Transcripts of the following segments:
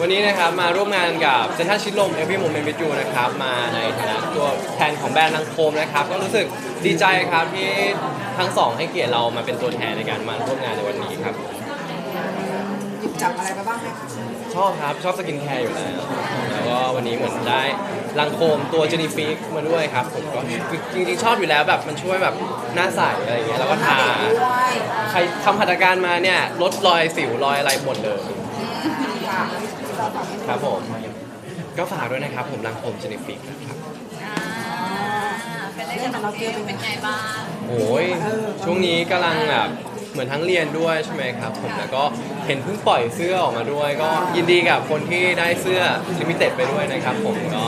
วันนี้นะครับมาร่วมงานกับเซนทันชิดลม Every Moment with You นะครับมาในฐานะตัวแทนของแบรนด์นังโคมนะครับก็รู้สึกดีใจครับที่ทั้งสองให้เกียรติเรามาเป็นตัวแทนในการมาร่วมงานในวันนี้ครับ หยิบจับอะไรมาบ้างไหมชอบครับชอบสกินแคร์อยู่แล้วแล้วก็วันนี้เหมือนได้ลังโคมตัวเจนีฟิกมาด้วยครับผมก็จริงๆชอบอยู่แล้วแบบมันช่วยแบบหน้าใสอะไรอย่างเงี้ยแล้วก็ทาด้วยใครทำหัตถการมาเนี่ยลดรอยสิวรอยอะไรหมดเลย ค่ะเราฝากให้ ครับผม ก็ฝากด้วยนะครับผมลังโคมเจนีฟิกนะครับอ่าเป็นเรื่องของเราเกลเป็นไงบ้างโอ้ยช่วงนี้กำลังแบบเหมือนทั้งเรียนด้วยใช่ไหมครับ ผมแล้วก็เห็นเพิ่งปล่อยเสื้อออกมาด้วย ก็ยินดีกับคนที่ได้เสื้อลิมิเต็ดไปด้วยนะครับ ผมก็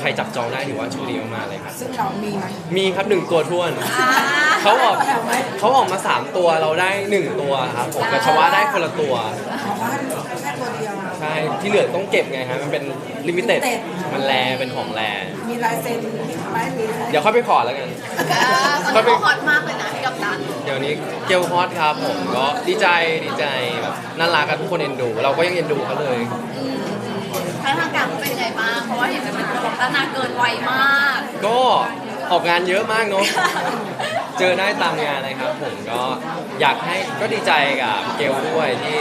ใครจับจองได้ถือว่าโชคดีมากๆเลยครับซึ่งเรามีไหมมีครับหนึ่งตัวท้วนเขาออกเขาออกมา 3 ตัวเราได้ 1 ตัวครับผมแต่ชาวะได้คนละตัว ที่เหลือต้องเก็บไงฮะมันเป็นลิมิเต็ด มันแรเป็นของแรมีลายเซ็นไหมหรือเดี๋ยวค่อยไปขอแล้วกันตอนนี้เขาฮอตมากเลยนะพี่กับตันเดี๋ยวนี้เกลฮอตครับผมก็ดีใจดีใจแบบน่ารักกันทุกคนเอ็นดู เราก็ยังเอ็นดูเขาเลยทางทางการเขาเป็นไงบ้างเพราะว่าเห็นเป็นตัวของต้านนาเกินวัยมาก ก็ออกงานเยอะมากเนาะเจอได้ตามงานนะครับผมก็อยากให้ก็ดีใจกับเกลด้วยที่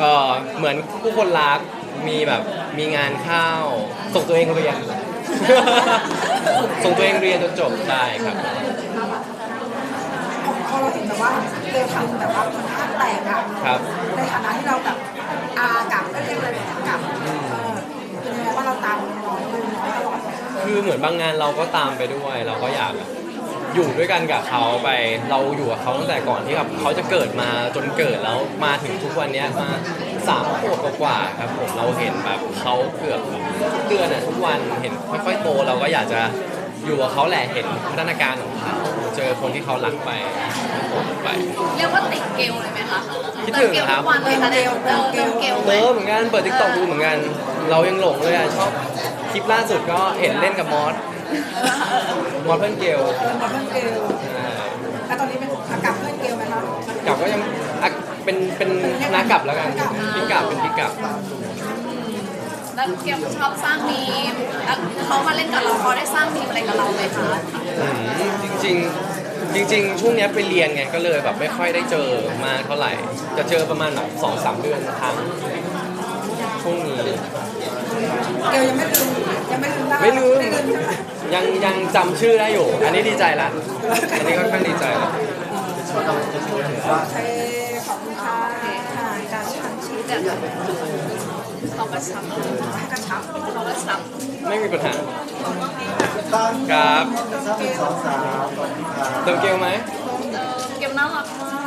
เออเหมือนผู้คนรักมีแบบมีงานเข้าวส่งตัวเองเรียน ส่งตัวเองเรียนจนจบได้ครับ พอเราเห็นแบบว่าเจอทำแบบว่าคนข้างแตกอะครับ ในฐานะที่เราแบบอากับเรียกอะไรกับเออเป็นยังไงว่าเราตามน้องดูน้องตลอด คือเหมือนบางงานเราก็ตามไปด้วย เราก็อยากแบบ อยู่ด้วยกันกับเขาไปเราอยู่กับเขาตั้งแต่ก่อนที่แบบเขาจะเกิดมาจนเกิดแล้วมาถึงทุกวันเนี้ยมาสามขวบกว่าๆครับผมเราเห็นแบบเขาเกือบแบบทุกเดือนอะทุกวันเห็นค่อยๆโตเราก็อยากจะอยู่กับเขาแหละเห็นพัฒนาการของเขาเจอคนที่เขารักไปผมไป เรียกว่าติดเกลเลยไหมคะคิดถึงครับ เติมเกลทุกวันเลยค่ะเนี่ยเออเติมเกลไหม เออเหมือนกันเปิดทิกตอกดูเหมือนกัน เรายังหลงเลยอะชอบคลิปล่าสุดก็เห็นเล่นกับมอส มอสเพื่อนเกลเออมาเพื่อนเกลแล้วตอนนี้เป็นอากาศเพื่อนเกลไหมคะกับก็ยังอะเป็นเป็นนากลับแล้วกันพี่กลับเป็นพี่กลับ แล้วเกลชอบสร้างมีมแล้วเขามาเล่นกับเราเขาได้สร้างมีมอะไรกับเราไหมคะอืมจริงๆจริง ๆ ช่วงเนี้ยไปเรียนไงก็เลยแบบไม่ค่อยได้เจอมากเท่าไหร่ จะเจอประมาณแบบสองสามเดือนครั้งช่วงนี้ เกลยังไม่ลืมยังไม่ลืมได้ไม่ลืมใช่ไหม ยังยังจำชื่อได้อยู่ อันนี้ดีใจละ อันนี้ค่อนข้างดีใจละโอเคขอบคุณค่ะค่ะการชันชีสเดี๋ยวเดี๋ยวเขาก็ช้ำให้กระชับเขาก็ช้ไม่มีปัญหา ครับเติมเกลไหมำเออเกลน่ารักมาก